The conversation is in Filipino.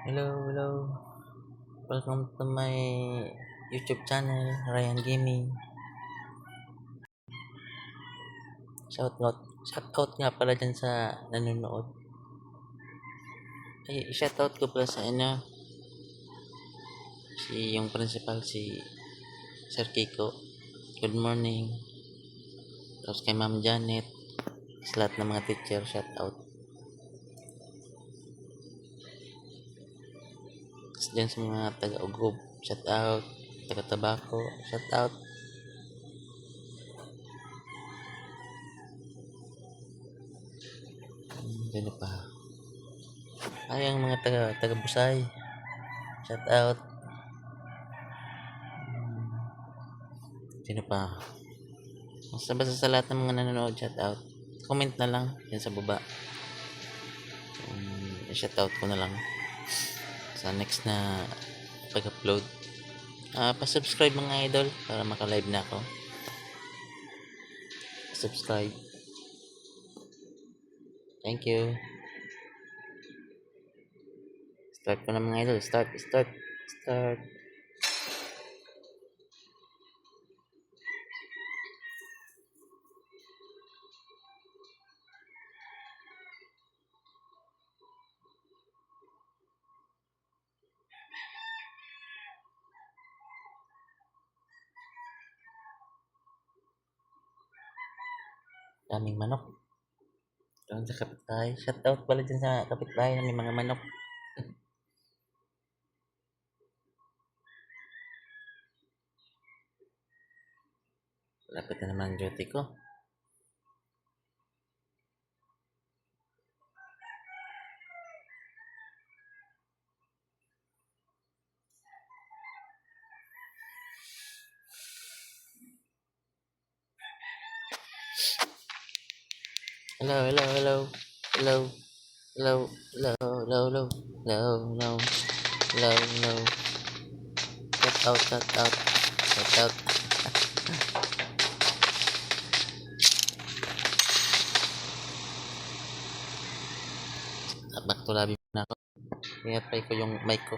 Hello, hello. Welcome to my YouTube channel, Ryan Gaming. Shoutout. Shoutout nga pala dyan sa nanonood. Ay, shoutout ko pala sa inyo. Si yung principal, si Sir Kiko. Good morning. Tapos kay Ma'am Janet. Sa lahat ng mga teacher, shoutout. Dyan sa mga taga-ugob, shout out. Taga-tabako, shout out. Hmm, Sino pa? Ay, ang mga taga, taga-busay. Shout out. Hmm, Sino pa? Basta basta sa lahat ng mga nanonood, shout out. Comment na lang yan sa baba. Um, shout out ko na lang sa next na pag-upload. Ah, pa-subscribe mga idol para maka-live na ako. Subscribe. Thank you. Start ko na mga idol. Start, start, start. Daming manok. Doon sa kapitbahay. Shout out pala dyan sa kapitbahay may mga manok. Lapit na naman ang duty ko. Hello, hello, hello. Hello. Hello, hello, hello, hello. Hello, hello. Hello, hello. Shout out, shout out. Shout out. Back to lobby na ako. Pa ko yung mic ko.